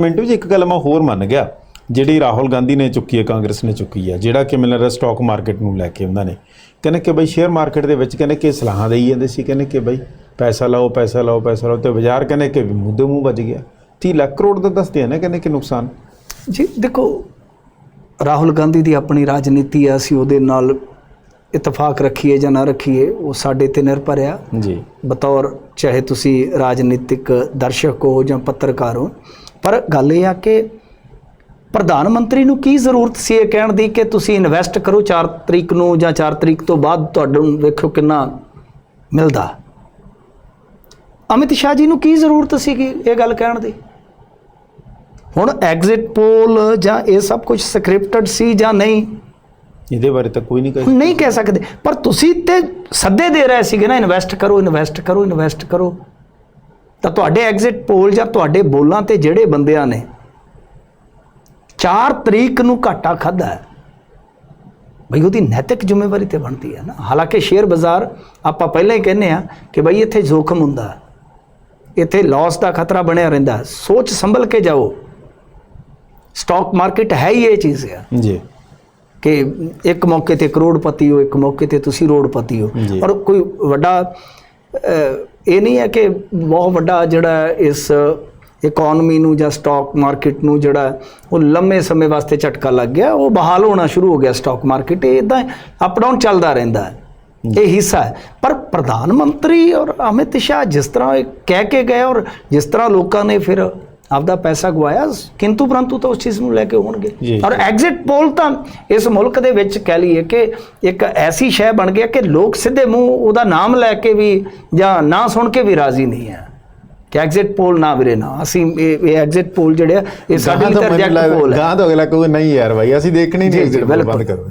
ਮਿੰਟੂ ਜੀ ਇੱਕ ਗੱਲ ਮੈਂ ਹੋਰ ਮੰਨ ਗਿਆ ਜਿਹੜੀ ਰਾਹੁਲ ਗਾਂਧੀ ਨੇ ਚੁੱਕੀ ਹੈ ਕਾਂਗਰਸ ਨੇ ਚੁੱਕੀ ਹੈ ਜਿਹੜਾ ਕਿ ਲੱਗਦਾ ਸਟਾਕ ਮਾਰਕੀਟ ਨੂੰ ਲੈ ਕੇ ਉਹਨਾਂ ਨੇ। ਕਹਿੰਦੇ ਕਿ ਬਈ ਸ਼ੇਅਰ ਮਾਰਕੀਟ ਦੇ ਵਿੱਚ ਕਹਿੰਦੇ ਕਿ ਸਲਾਹਾਂ ਦੇਈ ਜਾਂਦੇ ਸੀ ਕਹਿੰਦੇ ਕਿ ਬਈ ਪੈਸਾ ਲਾਓ ਪੈਸਾ ਲਾਓ ਪੈਸਾ ਲਾਓ ਤੇ ਬਾਜ਼ਾਰ ਕਹਿੰਦੇ ਕਿ ਮੁੱਦੇ ਮੂੰਹ ਵੱਜ ਗਿਆ। 30 ਲੱਖ ਕਰੋੜ ਦਾ ਦੱਸਦੇ ਆ ਨਾ ਕਹਿੰਦੇ ਕਿ ਨੁਕਸਾਨ। ਜੀ ਦੇਖੋ ਰਾਹੁਲ ਗਾਂਧੀ ਦੀ ਆਪਣੀ ਰਾਜਨੀਤੀ ਆ ਅਸੀਂ ਉਹਦੇ ਨਾਲ ਇਤਫਾਕ ਰੱਖੀਏ ਜਾਂ ਨਾ ਰੱਖੀਏ ਉਹ ਸਾਡੇ ਤੇ ਨਿਰਭਰ ਆ। ਜੀ। ਬਤੌਰ ਚਾਹੇ ਤੁਸੀਂ ਰਾਜਨੀਤਿਕ ਦਰਸ਼ਕ ਹੋ ਜਾਂ ਪੱਤਰਕਾਰ ਹੋ ਪਰ ਗੱਲ ਇਹ ਆ ਕਿ ਪ੍ਰਧਾਨ ਮੰਤਰੀ ਨੂੰ ਕੀ ਜ਼ਰੂਰਤ ਸੀ ਇਹ ਕਹਿਣ ਦੀ ਕਿ ਤੁਸੀਂ ਇਨਵੈਸਟ ਕਰੋ 4 ਤਰੀਕ ਨੂੰ ਜਾਂ 4 ਤਰੀਕ ਤੋਂ ਬਾਅਦ ਤੁਹਾਨੂੰ ਵੇਖੋ ਕਿੰਨਾ ਮਿਲਦਾ। ਅਮਿਤ ਸ਼ਾਹ ਜੀ ਨੂੰ ਕੀ ਜ਼ਰੂਰਤ ਸੀ ਇਹ ਗੱਲ ਕਹਿਣ ਦੀ? ਹੁਣ ਐਗਜ਼ਿਟ ਪੋਲ ਜਾਂ ਇਹ ਸਭ ਕੁਝ ਸਕ੍ਰਿਪਟਡ ਸੀ ਜਾਂ ਨਹੀਂ? ਇਹਦੇ ਬਾਰੇ ਤਾਂ ਕੋਈ ਨਹੀਂ ਕਹੇ ਨਹੀਂ ਕਹਿ ਸਕਦੇ। ਪਰ ਤੁਸੀਂ ਤੇ ਸੱਦੇ ਦੇ ਰਹੇ ਸੀਗੇ ਨਾ ਇਨਵੈਸਟ ਕਰੋ ਇਨਵੈਸਟ ਕਰੋ ਇਨਵੈਸਟ ਕਰੋ। ਤਾਂ ਤੁਹਾਡੇ ਐਗਜ਼ਿਟ ਪੋਲ ਜਾਂ ਤੁਹਾਡੇ ਬੋਲਾਂ ਤੇ ਜਿਹੜੇ ਬੰਦਿਆਂ ਨੇ 4 ਤਰੀਕ ਨੂੰ ਘਾਟਾ ਖਾਦਾ ਹੈ ਬਈ ਉਹਦੀ ਨੈਤਿਕ ਜ਼ਿੰਮੇਵਾਰੀ ਤੇ ਬਣਦੀ ਹੈ ਨਾ ਹਾਲਾਂਕਿ ਸ਼ੇਅਰ ਬਾਜ਼ਾਰ ਆਪਾਂ ਪਹਿਲਾਂ ਹੀ ਕਹਿੰਨੇ ਆ ਕਿ ਬਈ ਇੱਥੇ ਜੋਖਮ ਹੁੰਦਾ। ਇੱਥੇ ਲਾਸ ਦਾ ਖਤਰਾ ਬਣਿਆ ਰਹਿੰਦਾ। ਸੋਚ ਸੰਭਲ ਕੇ ਜਾਓ ਸਟਾਕ ਮਾਰਕੀਟ ਹੈ ਹੀ ਇਹ ਚੀਜ਼ ਹੈ ਜੀ ਕਿ ਇੱਕ ਮੌਕੇ ਤੇ ਕਰੋੜਪਤੀ ਹੋ ਇੱਕ ਮੌਕੇ ਤੇ ਤੁਸੀਂ ਰੋੜਪਤੀ ਹੋ। ਔਰ ਕੋਈ ਵੱਡਾ ਇਹ ਨਹੀਂ ਹੈ ਕਿ ਬਹੁਤ ਵੱਡਾ ਜਿਹੜਾ ਇਸ ਇਕਨੋਮੀ ਨੂੰ ਜਾਂ ਸਟਾਕ ਮਾਰਕੀਟ ਨੂੰ ਜਿਹੜਾ ਉਹ ਲੰਮੇ ਸਮੇਂ ਵਾਸਤੇ ਝਟਕਾ ਲੱਗ ਗਿਆ ਉਹ ਬਹਾਲ ਹੋਣਾ ਸ਼ੁਰੂ ਹੋ ਗਿਆ ਸਟਾਕ ਮਾਰਕੀਟ ਇਹ ਇਦਾਂ ਅਪ ਡਾਊਨ ਚੱਲਦਾ ਰਹਿੰਦਾ ਹੈ। ਇਹ ਹਿੱਸਾ ਹੈ। ਪਰ ਪ੍ਰਧਾਨ ਮੰਤਰੀ ਔਰ ਅਮਿਤ ਸ਼ਾਹ ਜਿਸ ਤਰ੍ਹਾਂ ਇਹ ਕਹਿ ਕੇ ਗਏ ਔਰ ਜਿਸ ਤਰ੍ਹਾਂ ਲੋਕਾਂ ਨੇ ਫਿਰ ਆਪਦਾ ਪੈਸਾ ਗਵਾਇਆ ਕਿੰਤੂ ਪਰੰਤੂ ਤਾਂ ਉਸ ਚੀਜ਼ ਨੂੰ ਲੈ ਕੇ ਹੋਣਗੇ। ਔਰ ਐਗਜ਼ਿਟ ਪੋਲ ਤਾਂ ਇਸ ਮੁਲਕ ਦੇ ਵਿੱਚ ਕਹਿ ਲਈਏ ਕਿ ਇੱਕ ਐਸੀ ਸ਼ੈ ਬਣ ਗਿਆ ਕਿ ਲੋਕ ਸਿੱਧੇ ਮੂੰਹ ਉਹਦਾ ਨਾਮ ਲੈ ਕੇ ਵੀ ਜਾਂ ਨਾ ਸੁਣ ਕੇ ਵੀ ਰਾਜ਼ੀ ਨਹੀਂ ਹੈ। ਕਿ ਐਗਜ਼ਿਟ ਪੋਲ ਨਾ ਵੀਰੇ ਨਾ। ਅਸੀਂ ਇਹ ਐਗਜ਼ਿਟ ਪੋਲ ਜਿਹੜੇ ਆ ਇਹ ਸਾਡੇ ਲਈ ਰਿਜੈਕਟ ਪੋਲ ਹੈ। ਗਾਂ ਤੋਂ ਅਗਲਾ ਕੋਈ ਨਹੀਂ ਯਾਰ ਭਾਈ ਅਸੀਂ ਦੇਖਣੀ ਨਹੀਂ poll, ਬਿਲਕੁਲ। ਬੰਦ ਕਰੋ